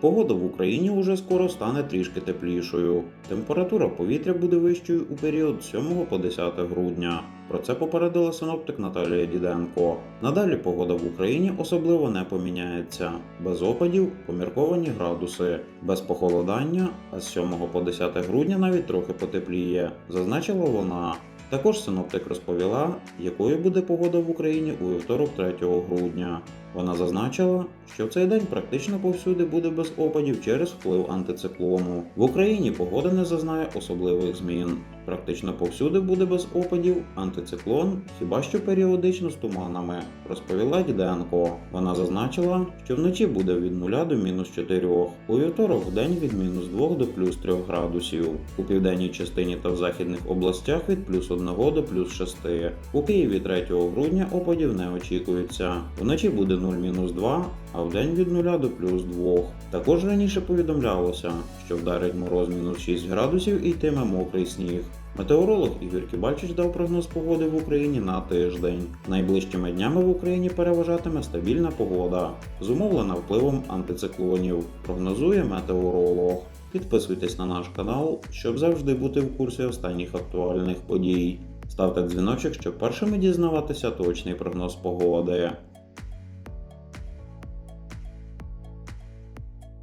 Погода в Україні уже скоро стане трішки теплішою. Температура повітря буде вищою у період з 7 по 10 грудня. Про це попередила синоптик Наталія Діденко. Надалі погода в Україні особливо не поміняється. Без опадів помірковані градуси, без похолодання, а з 7 по 10 грудня навіть трохи потепліє, зазначила вона. Також синоптик розповіла, якою буде погода в Україні у вівторок 3 грудня. Вона зазначила, що в цей день практично повсюди буде без опадів через вплив антициклону. В Україні погода не зазнає особливих змін. Практично повсюди буде без опадів антициклон, хіба що періодично з туманами, розповіла Діденко. Вона зазначила, що вночі буде від 0 до мінус 4, у вівторок в день від мінус 2 до плюс 3 градусів, у південній частині та в західних областях від плюс 1 до плюс 6. У Києві 3 грудня опадів не очікується. Вночі буде 0-2, а в день від 0 до плюс 2. Також раніше повідомлялося, що вдарить мороз мінус 6 градусів і йтиме мокрий сніг. Метеоролог Ігор Кібальчич дав прогноз погоди в Україні на тиждень. Найближчими днями в Україні переважатиме стабільна погода, зумовлена впливом антициклонів, прогнозує метеоролог. Підписуйтесь на наш канал, щоб завжди бути в курсі останніх актуальних подій. Ставте дзвіночок, щоб першими дізнаватися точний прогноз погоди.